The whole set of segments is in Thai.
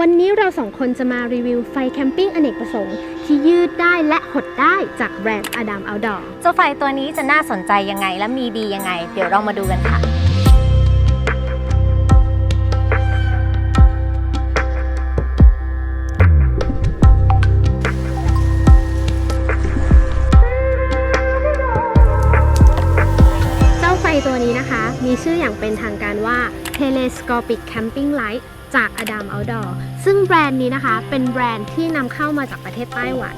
วันนี้เราสองคนจะมารีวิวไฟแคมปิ้งอเนกประสงค์ ที่ยืดได้และหดได้จากแบรนด์อดัมเอาดอร์เจ้าไฟตัวนี้จะน่าสนใจยังไงและมีดียังไง เดี๋ยวเรามาดูกันค่ะ เจ้าไฟตัวนี้นะคะ มีชื่ออย่างเป็นทางการว่า Telescopic Camping Light จาก Adam Outdoor ซึ่งแบรนด์นี้นะคะ เป็นแบรนด์ที่นำเข้ามาจากประเทศไต้หวัน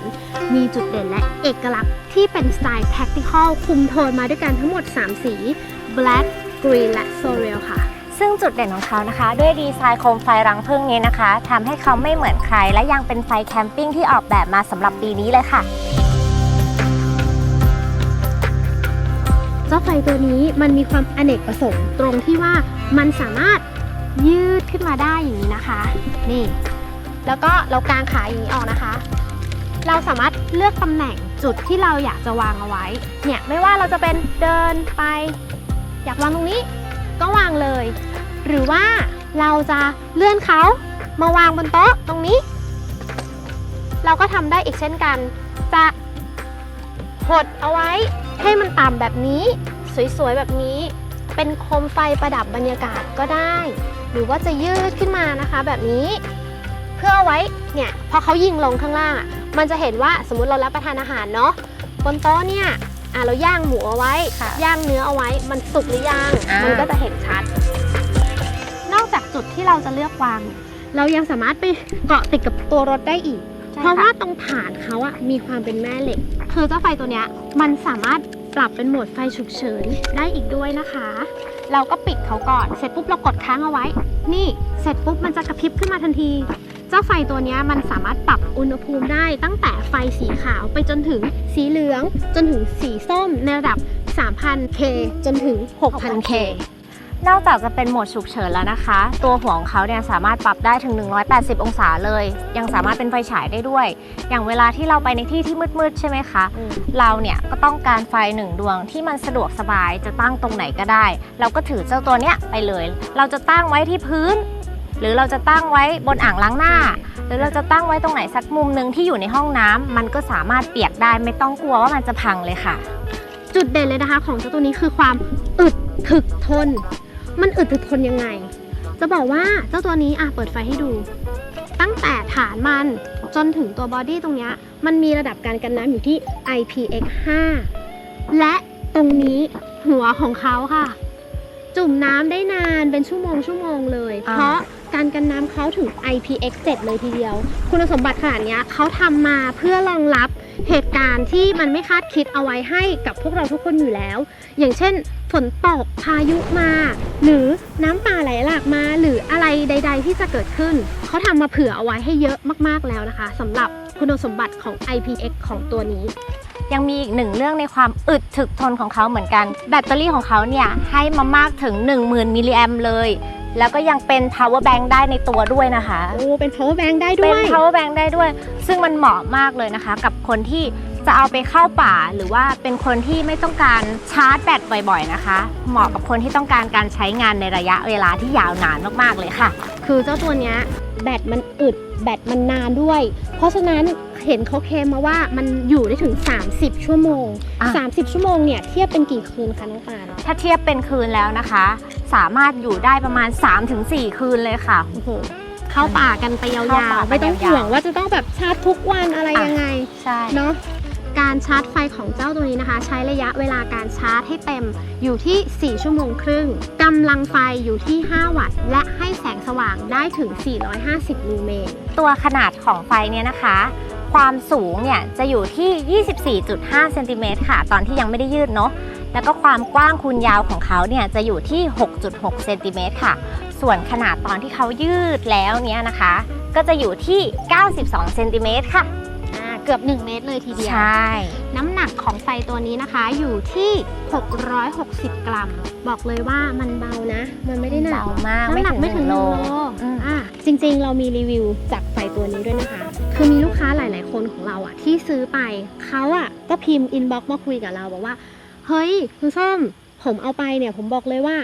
มีจุดเด่นและเอกลักษณ์ที่เป็นสไตล์ tactical คุมโทนมาด้วยกันทั้งหมด 3 สี black green และ sorrel ค่ะ ซึ่งจุดเด่นของเขานะคะ ด้วยดีไซน์โคมไฟรังผึ้งนี้นะคะทำให้เขาไม่เหมือนใคร และยังเป็นไฟแคมปิ้งที่ออกแบบมาสำหรับปีนี้เลยค่ะเจ้าไฟตัวนี้มันมีความอเนกประสงค์ตรงที่ว่ามันสามารถ ยืดขึ้นมาได้อย่างนี้นะคะ นี่ แล้วก็เรากางขาอย่างนี้ออกนะคะ เราสามารถเลือกตำแหน่งจุดที่เราอยากจะวางเอาไว้ เนี่ยไม่ว่าเราจะเป็นเดินไป อยากวางตรงนี้ก็วางเลย หรือว่าเราจะเลื่อนเขามาวางบนโต๊ะตรงนี้ เราก็ทำได้อีกเช่นกัน จะหดเอาไว้ให้มันต่ำแบบนี้ สวยๆแบบนี้ เป็นโคมไฟประดับบรรยากาศก็ได้ หรือว่าจะยืดขึ้นมานะคะแบบนี้ เพื่อเอาไว้เนี่ยพอเขายิงลงข้างล่างอะมันจะเห็นว่าสมมุติเรารับประทานอาหารเนาะบนโต๊ะเนี่ยอะเราย่างหมูเอาไว้ค่ะย่างเนื้อเอาไว้ มันสุกหรือยังอ่ามัมันก็จะเห็นชัด นอกจากจุดที่เราจะเลือกวาง เรายังสามารถไปเกาะติดกับตัวรถได้อีก เพราะว่าตรงฐานเขาอะมีความเป็นแม่เหล็ก คือเจ้าไฟตัวเนี้ยมันสามารถ ปรับเป็นโหมดไฟฉุกเฉินได้อีกด้วยนะคะ เราก็ปิดเขาก่อน เสร็จปุ๊บเรากดค้างเอาไว้ นี่เสร็จปุ๊บมันจะกระพริบขึ้นมาทันที เจ้าไฟตัวนี้มันสามารถปรับอุณหภูมิได้ตั้งแต่ไฟสีขาวไปจนถึงสีเหลือง จนถึงสีส้มในระดับ 3,000K จนถึง 6,000K นอกจากจะเป็นโหมดฉุกเฉินแล้วนะคะ ตัวหัวของเขาเนี่ยสามารถปรับได้ถึง 180 องศาเลย ยังสามารถเป็นไฟฉายได้ด้วย อย่างเวลาที่เราไปในที่ที่มืดๆใช่ไหมคะอืมเราเนี่ยก็ต้องการไฟหนึ่งดวงที่มันสะดวกสบายจะตั้งตรงไหนก็ได้ เราก็ถือเจ้าตัวเนี้ยไปเลย เราจะตั้งไว้ที่พื้น หรือเราจะตั้งไว้บนอ่างล้างหน้า หรือเราจะตั้งไว้ตรงไหนสักมุมหนึ่งที่อยู่ในห้องน้ำมันก็สามารถเปียกได้ไม่ต้องกลัวว่ามันจะพังเลยค่ะ จุดเด่นเลยนะคะ ของเจ้าตัวนี้คือความอึดถึกทน มันอึดถึกทนยังไง จะบอกว่าเจ้าตัวนี้อะเปิดไฟให้ดู ตั้งแต่ฐานมันจนถึงตัวบอดี้ตรงเนี้ยมันมีระดับการกันน้ำอยู่ที่ IPX5 และตรงนี้หัวของเขาค่ะ จุ่มน้ำได้นานเป็นชั่วโมงชั่วโมงเลย เพราะ การกันน้ำเขาถึง IPX7 เลยทีเดียว คุณสมบัติขนาดนี้เขาทำมาเพื่อรองรับเหตุการณ์ที่มันไม่คาดคิดเอาไว้ให้กับพวกเราทุกคนอยู่แล้ว อย่างเช่น ฝนตกพายุมา หรือน้ำป่าไหลหลากมา หรืออะไรใด ๆ ที่จะเกิดขึ้น เขาทำมาเผื่อเอาไว้ให้เยอะมากๆแล้วนะคะสำหรับคุณสมบัติของ IPX ของตัวนี้ยังมีอีกหนึ่งเรื่องในความอึดถึกทนของเขาเหมือนกัน แบตเตอรี่ของเขาเนี่ยให้มามากถึง 10,000 มิลลิแอมเลย แล้วก็ยังเป็น power bank ได้ในตัวด้วยนะคะ โอ้เป็น power bank ได้ด้เป็วนย power bank ได้ด้วย ซึ่งมันเหมาะมากเลยนะคะ กับคนที่จะเอาไปเข้าป่า หรือว่าเป็นคนที่ไม่ต้องการชาร์จแบตบ่อยๆนะคะ เหมาะกับคนที่ต้องการการใช้งานในระยะเวลาที่ยาวนานมากๆเลยค่ะ คือเจ้าตัวเนี้ยแบตมันอึดแบตมันนานด้วย เพราะฉะนั้นเห็นเขาเคลมมาว่ามันอยู่ได้ถึง 30 ชั่วโมง อะ 30 ชั่วโมงเนี่ยเทียบเป็นกี่คืนคะน้องปานถ้าเทียบเป็นคืนแล้วนะคะ สามารถอยู่ได้ประมาณ 3-4 คืนเลยค่ะโอ้โหเข้าป่ากันไปยาเข้าวป่าๆไม่ต้องไปยาวๆห่วงว่าจะต้องแบบชาร์จทุกวันอะไรอะยังไงใช่เนาะการชาร์จไฟของเจ้าตัวนี้นะคะ ใช้ระยะเวลาการชาร์จให้เต็มอยู่ที่ 4 ชั่วโมงครึ่งกำลังไฟอยู่ที่ 5 วัตต์ และให้แสงสว่างได้ถึง 450 ลูเมนตัวขนาดของไฟเนี่ยนะคะ ความสูงเนี่ยจะอยู่ที่ 24.5 เซนติเมตรค่ะ ตอนที่ยังไม่ได้ยืดเนาะ แล้วก็ความกว้างคูณยาวของเขาเนี่ยจะอยู่ที่ 6.6เซนติเมตรค่ะ ส่วนขนาดตอนที่เขายืดแล้วเนี่ยนะคะ ก็จะอยู่ที่ 92เซนติเมตรค่ะ อ่าเกือบ 1 เมตรเลยทีเดียว ใช่ น้ำหนักของไฟตัวนี้นะคะอยู่ที่ 660 กรัม บอกเลยว่ามันเบานะ มันไม่ได้หนักเบามากน้ำหนักไม่ถึง1โลอืม อะจริงๆ เรามีรีวิวจากไฟตัวนี้ด้วยนะคะ คือมีลูกค้าหลายๆ คนของเราอะที่ซื้อไปเขาอะก็พิมพ์อินบ็อกซ์มาคุยกับเราบอกว่า เฮ้ยคุณส้มผมเอาไปเนี่ย ผมบอกเลยว่า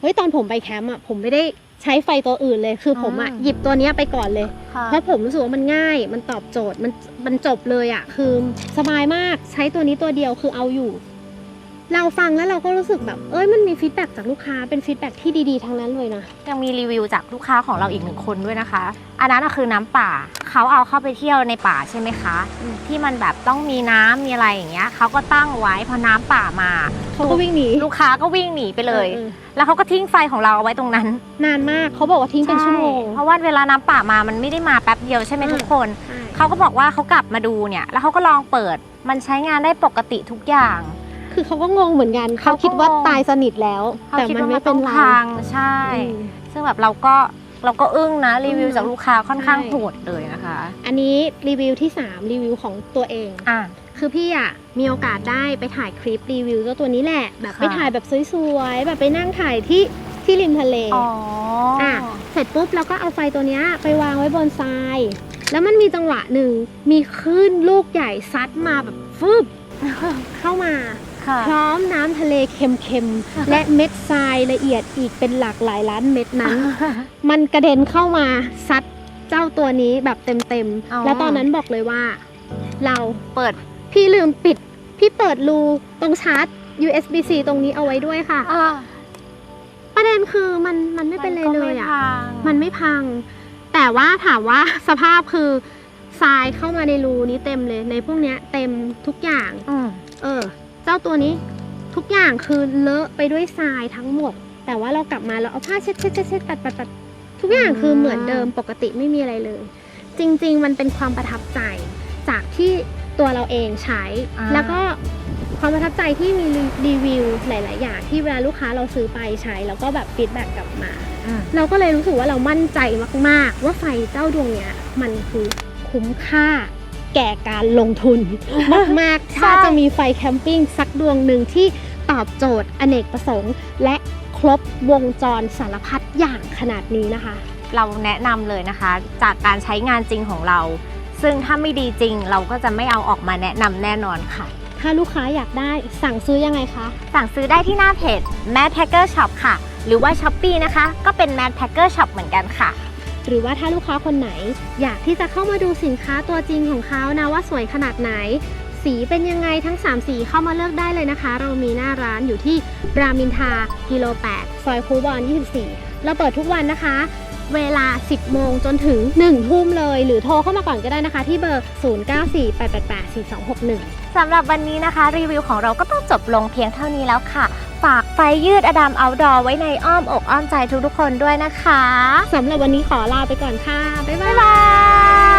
เฮ้ยตอนผมไปแคมป์อะผมไม่ได้ใช้ไฟตัวอื่นเลยคือผมอะอืมหยิบตัวเนี้ยไปก่อนเลยค่ะเพราะผมรู้สึกว่ามันง่ายมันตอบโจทย์มันมันจบเลยอะคือสบายมากใช้ตัวนี้ตัวเดียวคือเอาอยู่ เราฟังแล้วเราก็รู้สึกแบบเอ้ยมันมีฟีดแบ็กจากลูกค้าเป็นฟีดแบ็กที่ดีๆทั้งนั้นเลยนะ ยังมีรีวิวจากลูกค้าของเราอีกหนึ่งคนด้วยนะคะ อันนั้นน่ะคือน้ำป่า เขาเอาเข้าไปเที่ยวในป่าใช่ไหมคะ อืม ที่มันแบบต้องมีน้ำมีอะไรอย่างเงี้ยเขาก็ตั้งไว้พอน้ำป่ามาเขาก็วิ่งหนีลูกค้าก็วิ่งหนีไปเลย ออแล้วเขาก็ทิ้งไฟของเราเอาไว้ตรงนั้นนานมากเขาบอกว่าทิ้งเป็นชั่วโมง ใเพราะว่าเวลาน้ำป่ามามันไม่ได้มาแป๊บเดียวใช่ไหมอืม ทุกคน ใช่เขาก็บอกว่าเขากลับมาดูเนี่ย แล้วเขาก็ลองเปิด มันใช้งานได้ปกติทุกอย่าง คือเขาก็งงเหมือนกันเขาเขาก็คิดว่างงตายสนิทแล้วเขาแต่คิดมันว่าไม่มันเป็ต้นองไรพังใช่อืมซึ่งแบบเราก็เราก็อึ้งนะรีวิวอืมจากลูกค้าค่อนข้างใช่โหดเลยนะคะ อันนี้รีวิวที่ 3 รีวิวของตัวเองอะคือพี่อะมีโอกาสได้ไปถ่ายคลิปรีวิวเจ้าตัวนี้แหละ แบบค่ะไปถ่ายแบบสวยๆแบบไปนั่งถ่ายที่ที่ริมทะเลอ๋ออะเสร็จปุ๊บเราก็เอาไฟตัวเนี้ยไปวางไว้บนทราย แล้วมันมีจังหวะหนึ่งมีคลื่นลูกใหญ่ซัดมาแบบฟึบเข้ามา ค่ะ พร้อมน้ำทะเลเค็มๆ และเม็ดทรายละเอียดอีกเป็นหลากหลายล้านเม็ดนั้น มันกระเด็นเข้ามาซัดเจ้าตัวนี้แบบเต็มอ๋อ ๆ แล้วตอนนั้นบอกเลยว่า เราเปิดพี่ลืมปิด พี่เปิดรูตรงชาร์จ USB-C ตรงนี้เอาไว้ด้วยค่ะ อ่าประเด็นคือมันมันไม่เป็นไรเลยอะ มัมันนก็ไม่พังแต่ว่าถามว่า สภาพคือทรายเข้ามาในรูนี้เต็มเลย ในพวกเนี้ยเต็มทุกอย่าง อืมเออ เจ้าตัวนี้ทุกอย่างคือเลอะไปด้วยทรายทั้งหมด แต่ว่าเรากลับมาเราเอาผ้าเช็ดเช็ดเช็ดเช็ดตัดตัดตัดทุกอย่างคือเหมือนเดิมปกติไม่มีอะไรเลย จริง ๆ มันเป็นความประทับใจจากที่ตัวเราเองใช้อ่าแล้วก็ความประทับใจที่มีรีวิวหลาย ๆ อย่างที่เวลาลูกค้าเราซื้อไปใช้ แล้วก็แบบฟีดแบ็กกลับมาอืมเราก็เลยรู้สึกว่าเรามั่นใจมาก ๆ ว่าไฟเจ้าดวงเนี้ยมันคือคุ้มค่า แก่การลงทุน มากๆ ถ้าใช่จะมีไฟแคมปิ้งสักดวงหนึ่งที่ตอบโจทย์อเนกประสงค์ และครบวงจรสารพัดอย่างขนาดนี้นะคะ เราแนะนำเลยนะคะ จากการใช้งานจริงของเรา ซึ่งถ้าไม่ดีจริง เราก็จะไม่เอาออกมาแนะนำแน่นอนค่ะ ถ้าลูกค้าอยากได้สั่งซื้อยังไงคะ สั่งซื้อได้ที่หน้าเพจ Mad Packer Shop ค่ะ หรือว่า Shopee นะคะ ก็เป็น Mad Packer Shop เหมือนกันค่ะ หรือว่าถ้าลูกค้าคนไหน อยากที่จะเข้ามาดูสินค้าตัวจริงของเขานะว่าสวยขนาดไหน สีเป็นยังไงทั้ง 3 สีเข้ามาเลือกได้เลยนะคะ เรามีหน้าร้านอยู่ที่รามินทากิโล 8 ซอยคูบอน 24 เราเปิดทุกวันนะคะ เวลา 10 โมงจนถึง 1 ทุ่มเลย หรือโทรเข้ามาก่อนก็ได้นะคะ ที่เบอร์ 0948884261 สำหรับวันนี้นะคะ รีวิวของเราก็ต้องจบลงเพียงเท่านี้แล้วค่ะ ฝากไฟยืดอดัมเอาดอไว้ในอ้อมอกอ้อมใจทุกๆคนด้วยนะคะสำหรับวันนี้ขอลาไปก่อนค่ะ บ๊ายบายบ๊ายบาย